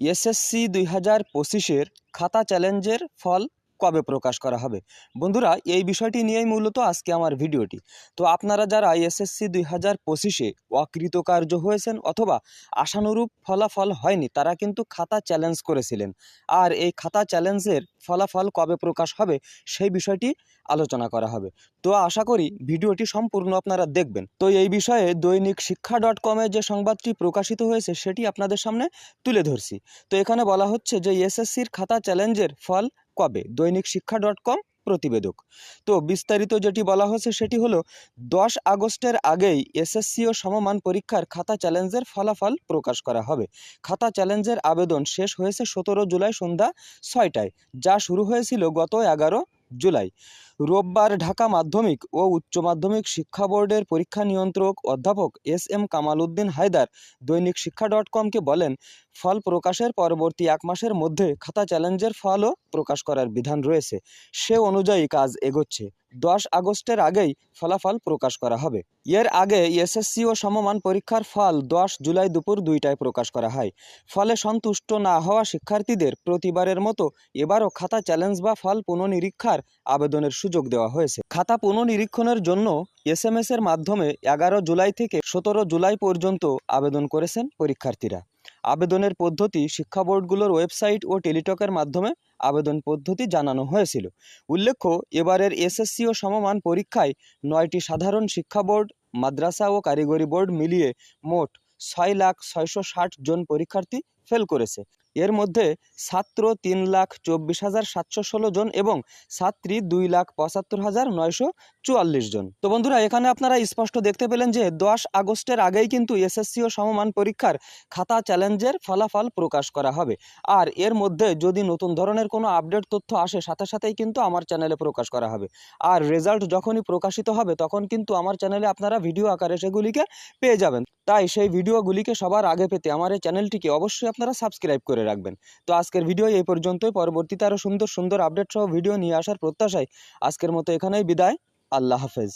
SSC দুই হাজার পঁচিশের খাতা চ্যালেঞ্জের ফল কবে প্রকাশ করা হবে? বন্ধুরা, এই বিষয়টি নিয়েই মূলত আজকে আমার ভিডিওটি। তো আপনারা যারা এসএসসি দুই হাজার পঁচিশে অকৃতকার্য হয়েছেন অথবা আশানুরূপ ফলাফল হয়নি, তারা কিন্তু খাতা চ্যালেঞ্জ করেছিলেন। আর এই খাতা চ্যালেঞ্জের ফলাফল কবে প্রকাশ হবে সেই বিষয়টি আলোচনা করা হবে। তো আশা করি ভিডিওটি সম্পূর্ণ আপনারা দেখবেন। তো এই বিষয়ে দৈনিক শিক্ষা ডট কমে যে সংবাদটি প্রকাশিত হয়েছে সেটি আপনাদের সামনে তুলে ধরছি। তো এখানে বলা হচ্ছে যে এসএসসির খাতা চ্যালেঞ্জের ফল কবে? দৈনিক শিক্ষা ডট কম প্রতিবেদক। তো বিস্তারিত যেটি বলা হয়েছে সেটি হলো, দশ আগস্টের আগেই এসএসসি ও সমমান পরীক্ষার খাতা চ্যালেঞ্জের ফলাফল প্রকাশ করা হবে। খাতা চ্যালেঞ্জের আবেদন শেষ হয়েছে সতেরো জুলাই সন্ধ্যা ছয়টায়, যা শুরু হয়েছিল গত এগারো জুলাই। রোববার ঢাকা মাধ্যমিক ও উচ্চ মাধ্যমিক শিক্ষা বোর্ডের পরীক্ষা নিয়ন্ত্রক অধ্যাপক S M Kamal Uddin Haider Dainik Shiksha dot কমকে বলেন, ফল প্রকাশের পরবর্তী এক মাসের মধ্যে খাতা চ্যালেঞ্জের ফলও প্রকাশ করার বিধান রয়েছে। সে অনুযায়ী কাজ এগোচ্ছে। দশ আগস্টের আগেই ফলাফল প্রকাশ করা হবে। এর আগে এসএসসি ও সমমান পরীক্ষার ফল দশ জুলাই দুপুর দুইটায় প্রকাশ করা হয়। ফলে সন্তুষ্ট না হওয়া শিক্ষার্থীদের প্রতিবারের মতো এবারও খাতা চ্যালেঞ্জ বা ফল পুনঃনিরীক্ষার আবেদনের সুযোগ দেওয়া হয়েছে। খাতা পুনঃনিরীক্ষণের জন্য এস এর মাধ্যমে এগারো জুলাই থেকে সতেরো জুলাই পর্যন্ত আবেদন করেছেন পরীক্ষার্থীরা। আবেদনের পদ্ধতি শিক্ষা বোর্ডগুলোর ওয়েবসাইট ও টেলিটকের মাধ্যমে আবেদন পদ্ধতি জানানো হয়েছিল। উল্লেখ্য, এবারের এসএসসি ও সমমান পরীক্ষায় নয়টি সাধারণ শিক্ষা বোর্ড, মাদ্রাসা ও কারিগরি বোর্ড মিলিয়ে মোট ছয় লাখ ছয়শো ষাট জন পরীক্ষার্থী ফেল করেছে। এর মধ্যে ছাত্র তিন লাখ চব্বিশ হাজার সাতশো ষোলো জন এবং ছাত্রী দুই লাখ পঁচাত্তর হাজার নয়শো চুয়াল্লিশ জন। তো বন্ধুরা, এখানে আপনারা স্পষ্ট দেখতে পেলেন যে দশ আগস্টের আগেই কিন্তু এসএসসি ও সমমান পরীক্ষার খাতা চ্যালেঞ্জের ফলাফল প্রকাশ করা হবে। আর এর মধ্যে যদি নতুন ধরনের কোনো আপডেট তথ্য আসে, সাথে সাথেই কিন্তু আমার চ্যানেলে প্রকাশ করা হবে। আর রেজাল্ট যখনই প্রকাশিত হবে, তখন কিন্তু আমার চ্যানেলে আপনারা ভিডিও আকারে সেগুলিকে পেয়ে যাবেন। তাই সেই ভিডিওগুলিকে সবার আগে পেতে আমার এই চ্যানেলটিকে অবশ্যই আপনারা সাবস্ক্রাইব করে রাখবেন। তো আজকের ভিডিও এই পর্যন্তই। পরবর্তীতে আরও সুন্দর সুন্দর আপডেট সহ ভিডিও নিয়ে আসার প্রত্যাশায় আজকের মতো এখানেই বিদায়। আল্লাহ হাফেজ।